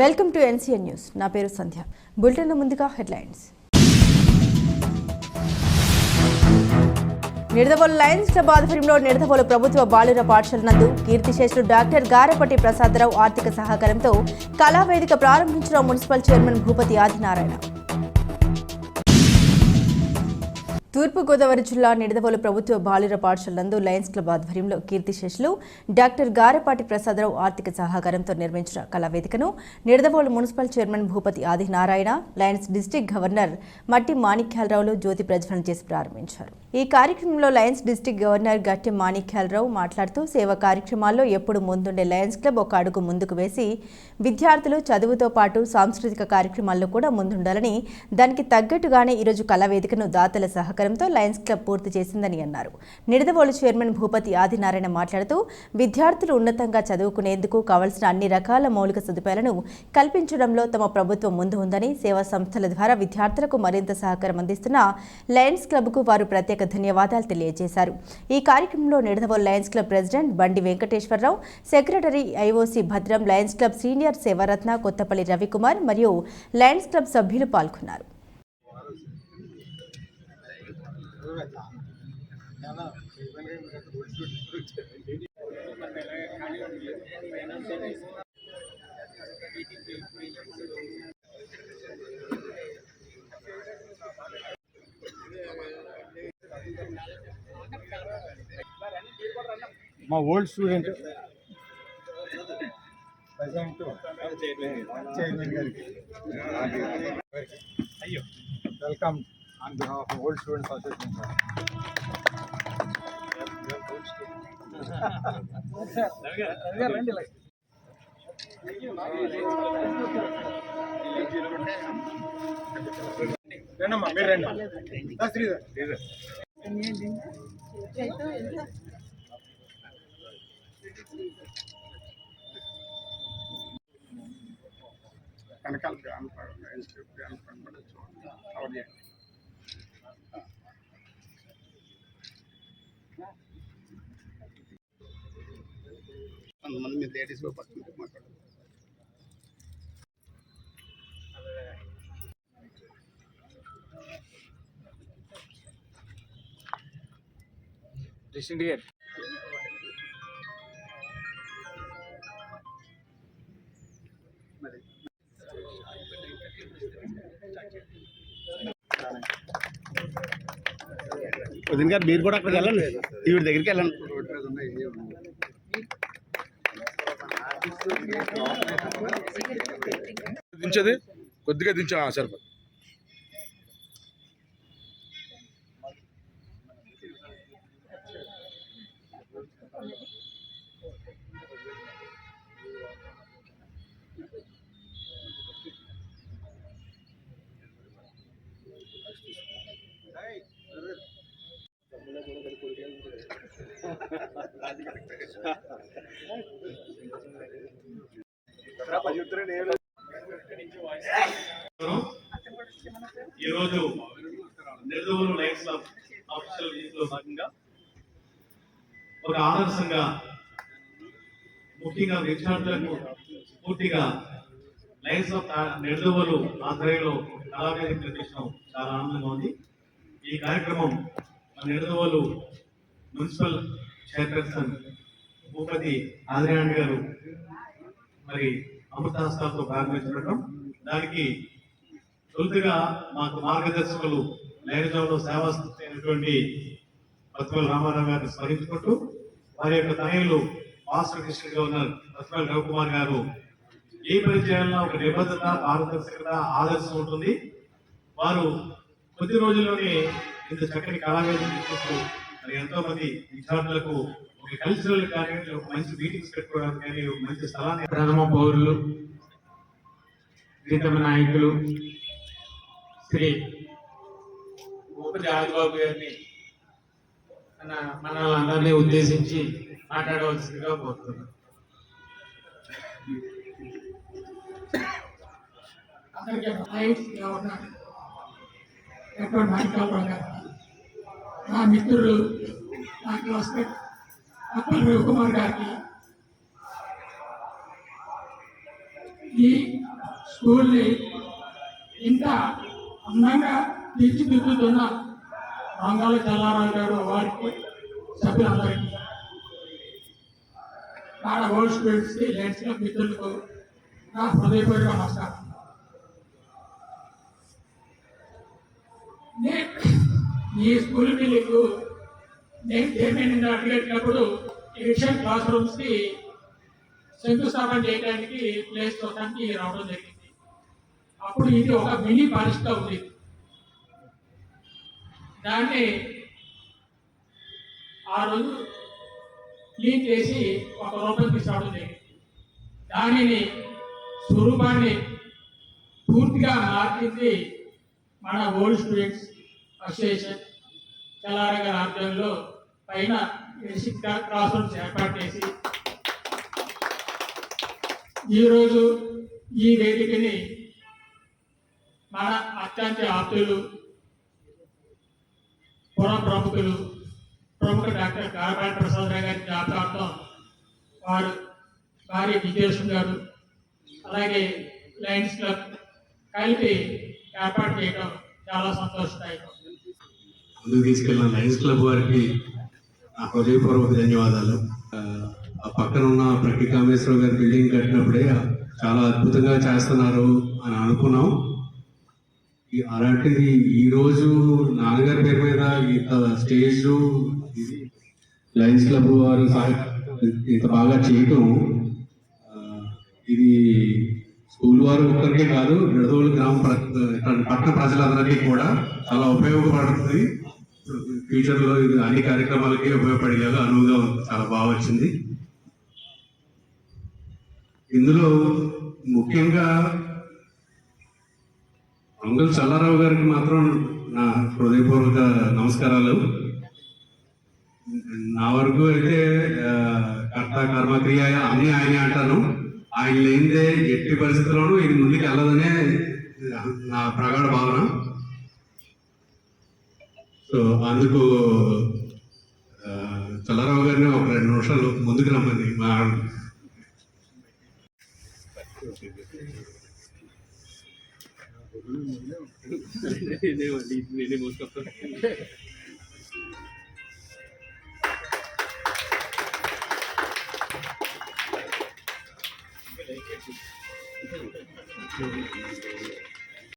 Welcome to NCN news. నా పేరు Sandhya. Bulletin ముందుగా హెడ్లైన్స్. నిడదవోలు లయన్స్ క్లబ్ ఆధ్వర్యంలో నిడదవోలు ప్రభుత్వ బాలుర పాఠశాల నందు కీర్తిశేషులు డాక్టర్ గారపట్టి ప్రసాదరావు ఆర్థిక సహకారంతో కళావేదిక ప్రారంభించిన మున్సిపల్ చైర్మన్ భూపతి ఆదినారాయణ. తూర్పుగోదావరి జిల్లా నిడదవోలు ప్రభుత్వ బాలుర పాఠశాల నందు లయన్స్ క్లబ్ ఆధ్వర్యంలో కీర్తిశేషులు డాక్టర్ గారపాటి ప్రసాదరావు ఆర్థిక సహకారంతో నిర్మించిన కళావేదికను Nidadavolu municipal chairman Bhupathi Adinarayana lions district governor Matti మాణిక్యాలరావులు జ్యోతి ప్రజ్వలన చేసి ప్రారంభించారు. ఈ కార్యక్రమంలో లయన్స్ డిస్టిక్ గవర్నర్ గట్టి మాణిక్యాలరావు మాట్లాడుతూ సేవా కార్యక్రమాల్లో ఎప్పుడు ముందుండే లయన్స్ క్లబ్ ఒక అడుగు ముందుకు వేసి విద్యార్థులు చదువుతో పాటు సాంస్కృతిక కార్యక్రమాల్లో కూడా ముందుండాలని దానికి తగ్గట్టుగానే ఈరోజు కళావేదికను దాతల సహకారం సహకారంతో లయన్స్ క్లబ్ పూర్తి చేసిందని అన్నారు. నిడదవోలు చైర్మన్ భూపతి ఆదినారాయణ మాట్లాడుతూ విద్యార్థులు ఉన్నతంగా చదువుకునేందుకు కావలసిన అన్ని రకాల మౌలిక సదుపాయాలను కల్పించడంలో తమ ప్రభుత్వం ముందు ఉందని సేవా సంస్థల ద్వారా విద్యార్థులకు మరింత సహకారం అందిస్తున్న లయన్స్ క్లబ్కు వారు ప్రత్యేక ధన్యవాదాలు తెలియజేశారు. ఈ కార్యక్రమంలో Nidadavolu lions club president Bandi Venkateswara Rao secretary IOC Bhadram lions club senior Sevaratna Kothapalli Ravikumar మరియు లయన్స్ క్లబ్ సభ్యులు పాల్గొన్నారు. మా ఓల్డ్ స్టూడెంట్. ప్రజెంట్ చైర్మన్ గారికి అయ్యో welcome on behalf old students association sir రండమ్మా మీరు రండి దా, శ్రీధర్ శ్రీధర్ వెనకాల ఫ్యాన్ ఫ్యాన్ కనపడచ్చు కవర్ చేయండి కొంతమంది మీరు లేడీస్ కూడా పట్టుకుంటే మాట్లాడారు మరి వదిన గారు మీరు కూడా అక్కడికి వెళ్ళండి. ఈవిడ దగ్గరికి వెళ్ళండి రోడ్డు మీద ఉన్న ఏ ఉన్నాయి. దించది? కొద్దిగా దించా సరిపో ఈరోజు నెల్లూరు లైన్స్ క్లబ్ అఫీషియల్ విజిట్లో భాగంగా ఒక ఆదర్శంగా ముఖ్యంగా విద్యార్థులకు పూర్తిగా లైన్స్ ఆఫ్ నెల్లూరు ఆధ్వర్యంలో కళావేదిక నిర్మించడం చాలా ఆనందంగా ఉంది. ఈ కార్యక్రమం నెల్లూరు మున్సిపల్ చైర్పర్సన్ భూపతి ఆదిరాణి గారు మరి అమృతాస్తాలతో ప్రారంభించడం దానికి తొలుతగా మాకు మార్గదర్శకులు లైనజంలో సేవాస్థితి అయినటువంటి పత్వల్ రామారావు గారిని స్మరించుకుంటూ వారి యొక్క తనయులు మాస్టర్ కృష్ణ గవర్నర్ పత్వల్ రవికుమార్ గారు ఏ పని చేయాలన్నా ఒక నిబద్ధత పారదర్శకత ఆదర్శం ఉంటుంది. వారు కొద్ది రోజుల్లోనే ఇంత చక్కని కళావేదన తీసుకొస్తూ మరి ఎంతో మంది విద్యార్థులకు ఒక కల్చరల్ కానీ ఒక మంచి మీటింగ్స్ పెట్టుకోవడానికి కానీ ఒక మంచి స్థలాన్ని ప్రథమ పౌరులు ప్రీతమ నాయకులు శ్రీ భూపతి ఆదిబాబు గారిని మన మనల్ని ఉద్దేశించి మాట్లాడవలసిందిగా కోరుతున్నాను. అందరికీ ఎటువంటి మాట్లాడడం నా మిత్రులు నా క్లాస్మేట్ అప్పల్ రవికుమార్ గారికి ఈ స్కూల్ని ఇంత అందంగా తీర్చిదిద్దుతున్న బంగాళ చల్లారావు గారు వారికి సభ్యులందరికీ మన ఓల్డ్ స్టూడెంట్స్కి లేచిన మిత్రులకు నా హృదయపూర్వక నమస్కారం. నే- ఈ స్కూల్ బిల్డింగ్ నేను చైర్మన్ అడిగేటప్పుడు ఎడిషన్ క్లాస్ రూమ్స్కి శంకుస్థాపన చేయడానికి ప్లేస్ చూడడానికి రావడం జరిగింది. అప్పుడు ఇది ఒక మినీ ఫారెస్ట్గా ఉంది. దాన్ని ఆ రోజు క్లీన్ చేసి ఒక రూపం తీసుకురావడం జరిగింది. దానిని స్వరూపాన్ని పూర్తిగా మార్చింది మన ఓల్డ్ స్టూడెంట్స్ అసోసియేషన్ చల్లార గారి ఆధ్వర్యంలో పైన బేసిక్ క్లాస్ రూమ్స్ ఏర్పాటు చేసి ఈరోజు ఈ వేదికని మన అత్యంత ఆప్తులు పుర ప్రముఖులు ప్రముఖ డాక్టర్ గారపాటి ప్రసాద్ రావు గారి జ్ఞాపకార్థం వారు భార్య విజయలక్ష్మి గారు అలాగే లయన్స్ క్లబ్ కలిపి ఏర్పాటు చేయడం చాలా సంతోషదాయకం. ముందుకు తీసుకెళ్ళిన లయన్స్ క్లబ్ వారికి నా హృదయపూర్వక ధన్యవాదాలు. ఆ, పక్కన ఉన్న ప్రతి కామేశ్వరరావు గారి బిల్డింగ్ కట్టినప్పుడే చాలా అద్భుతంగా చేస్తున్నారు అని అనుకున్నాం. అలాంటిది ఈరోజు నాన్నగారి పేరు మీద ఇంత స్టేజ్ లయన్స్ క్లబ్ వారు ఇంత బాగా చేయటం ఇది స్కూల్ వారు ఒక్కరికే కాదు విడదోలు గ్రామ ప్ర- పట్టణ ప్రజలందరికీ కూడా చాలా ఉపయోగపడుతుంది. ఫ్యూచర్లో ఇది అన్ని కార్యక్రమాలకి ఉపయోగపడేలాగా అనువుగా చాలా బాగా వచ్చింది. ఇందులో ముఖ్యంగా అంగుల్ చల్లారావు గారికి మాత్రం నా హృదయపూర్వక నమస్కారాలు. నా వరకు అయితే కర్త కర్మక్రియ అని ఆయనే అంటాను. ఆయన లేనిదే ఎట్టి పరిస్థితుల్లోనూ ఇది ముందుకు వెళ్ళదనే నా ప్రగాఢ భావన. సో అందుకు చల్లారావు గారిని ఒక రెండు నిమిషాలు ముందుకు రమ్మని మా